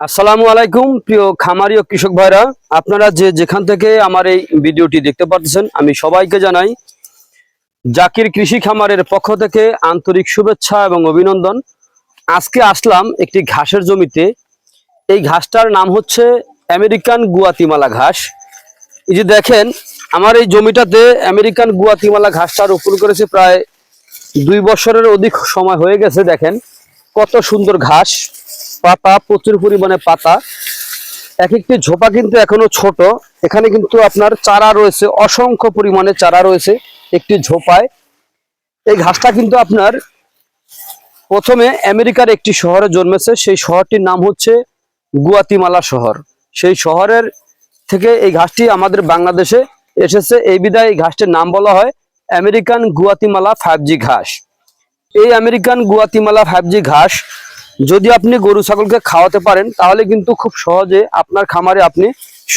আসসালামু আলাইকুম, প্রিয় খামারি ও কৃষক ভাইরা। আপনারা যে যেখান থেকে আমার এই ভিডিওটি দেখতে পাচ্ছেন, আমি সবাইকে জানাই জাকির কৃষি খামারের পক্ষ থেকে আন্তরিক শুভেচ্ছা এবং অভিনন্দন। আজকে আসলাম একটি ঘাসের জমিতে। এই ঘাসটার নাম হচ্ছে আমেরিকান গুয়াতিমালা ঘাস। এই যে দেখেন, আমার এই জমিটাতে আমেরিকান গুয়াতিমালা ঘাসটা রোপণ করেছে প্রায় দুই বছরের অধিক সময় হয়ে গেছে দেখেন। কত সুন্দর ঘাস। পাতা, প্রচুর পরিমাণে পাতা। এক একটি ঝোপা কিন্তু এখনও ছোট। এখানে কিন্তু আপনার চারা রয়েছে, অসংখ্য পরিমাণে চারা রয়েছে একটি ঝোপায়। এই ঘাসটা কিন্তু আপনার প্রথমে আমেরিকার একটি শহরে জন্মেছে। সেই শহরটির নাম হচ্ছে গুয়াতিমালা শহর। সেই শহরের থেকে এই ঘাসটি আমাদের বাংলাদেশে এসেছে। এই বিধায় এই ঘাসটির নাম বলা হয় আমেরিকান গুয়াতিমালা ফাইভ ঘাস। এই আমেরিকান গুয়াতিমালা ফাইভ ঘাস যদি আপনি গরু, ছাগলকে খাওয়াতে পারেন, তাহলে কিন্তু খুব সহজে আপনার খামারে আপনি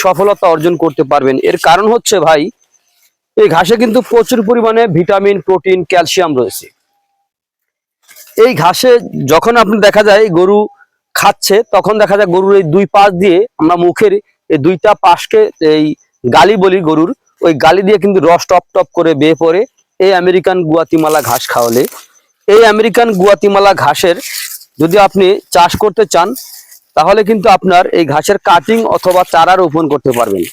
সফলতা অর্জন করতে পারবেন। এর কারণ হচ্ছে ভাই, এই ঘাসে কিন্তু প্রচুর পরিমাণে ভিটামিন, প্রোটিন, ক্যালসিয়াম রয়েছে। এই ঘাসে যখন আপনি দেখা যায় গরু খাচ্ছে, তখন দেখা যায় গরুর এই দুই পাশ দিয়ে আমরা মুখের এই দুইটা পাশকে এই গালি বলি গরুর, ওই গালি দিয়ে কিন্তু রস টপ টপ করে বেয়ে পড়ে। এই আমেরিকান গুয়াতিমালা ঘাস খাওয়ালে। এই আমেরিকান গুয়াতিমালা ঘাসের যদি আপনি চাষ করতে চান, তাহলে কিন্তু আপনার এই ঘাসের কাটিং অথবা চারা রোপণ করতে পারবেন।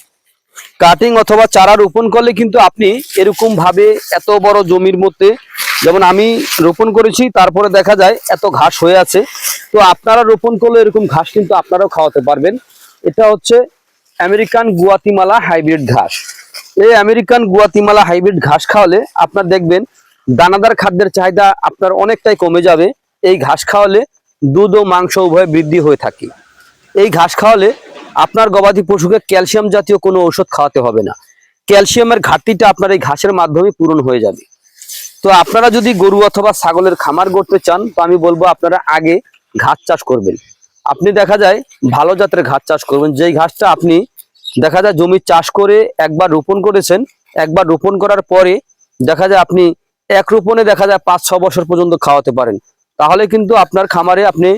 কাটিং অথবা চারা রোপণ করলে কিন্তু আপনি এরকম ভাবে এত বড় জমির মধ্যে, যেমন আমি রোপণ করেছি, তারপরে দেখা যায় এত ঘাস হয়ে আছে। তো আপনারা রোপণ করলে এরকম ঘাস কিন্তু আপনারাও খাওয়াতে পারবেন। এটা হচ্ছে আমেরিকান গুয়াতিমালা হাইব্রিড ঘাস। এই আমেরিকান গুয়াতিমালা হাইব্রিড ঘাস খাওয়ালে আপনার দেখবেন, দানাদার খাদ্যের চাহিদা আপনার অনেকটাই কমে যাবে। এই ঘাস খাওয়ালে দুধ ও মাংস উভয় বৃদ্ধি হয়ে থাকে। এই ঘাস খাওয়ালে আপনার গবাদি পশুকে ক্যালসিয়াম জাতীয় কোনো ঔষধ খাওয়াতে হবে না। ক্যালসিয়ামের ঘাটতিটা আপনার এই ঘাসের মাধ্যমে পূরণ হয়ে যাবে। তো আপনারা যদি গরু অথবা ছাগলের খামার গড়তে চান, তো আমি বলব আপনারা আগে ঘাস চাষ করবেন। আপনি দেখা যায় ভালো জাতের ঘাস চাষ করবেন। যেই ঘাসটা আপনি দেখা যায় জমি চাষ করে একবার রোপণ করেছেন, একবার রোপণ করার পরে দেখা যায় আপনি এক রোপণে দেখা যায় পাঁচ ছ বছর পর্যন্ত খাওয়াতে পারেন। তাহলে কিন্তু আপনার খামারে আপনি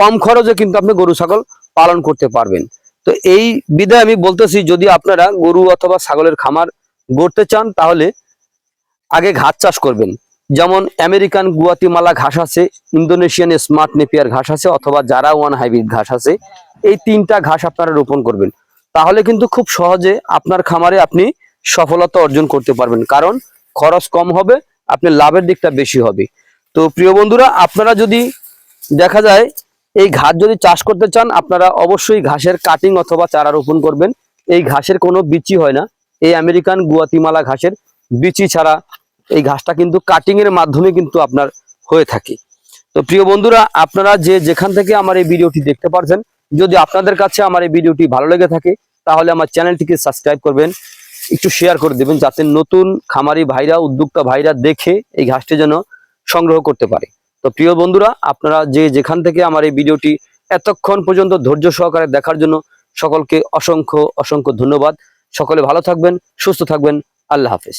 কম খরচে কিন্তু আপনি গরু, ছাগল পালন করতে পারবেন। তো এই বিধায় আমি বলতেছি, যদি আপনারা গরু অথবা ছাগলের খামার গড়তে চান, তাহলে আগে ঘাস চাষ করবেন। যেমন আমেরিকান গুয়াতিমালা ঘাস আছে, ইন্দোনেশিয়ান স্মার্ট নেপিয়ার ঘাস আছে, অথবা জারা ওয়ান হাইব্রিড ঘাস আছে, এই তিনটা ঘাস আপনারা রোপণ করবেন। তাহলে কিন্তু খুব সহজে আপনার খামারে আপনি সফলতা অর্জন করতে পারবেন, কারণ খরচ কম হবে, আপনি লাভের দিকটা বেশি হবে। তো প্রিয় বন্ধুরা, আপনারা যদি দেখা যায় এই ঘাস যদি চাষ করতে চান, আপনারা অবশ্যই ঘাসের কাটিং অথবা চারা রোপণ করবেন। এই ঘাসের কোনো বিচি হয় না। এই আমেরিকান গুয়াতিমালা ঘাসের বিচি ছাড়া এই ঘাসটা কিন্তু কাটিং এর মাধ্যমে কিন্তু আপনার হয়ে থাকে। তো প্রিয় বন্ধুরা, আপনারা যে যেখান থেকে আমার এই ভিডিওটি দেখতে পারছেন, যদি আপনাদের কাছে আমার এই ভিডিওটি ভালো লেগে থাকে, তাহলে আমার চ্যানেলটিকে সাবস্ক্রাইব করবেন। একটু শেয়ার করে দেবেন, যাতে নতুন খামারি ভাইরা, উদ্যোক্তা ভাইরা দেখে এই ঘাসটি যেন সংগ্রহ করতে পারে। তো প্রিয় বন্ধুরা, আপনারা যে যেখান থেকে আমার এই ভিডিওটি এতক্ষণ পর্যন্ত ধৈর্য সহকারে দেখার জন্য সকলকে অসংখ্য অসংখ্য ধন্যবাদ। সকলে ভালো থাকবেন, সুস্থ থাকবেন। আল্লাহ হাফেজ।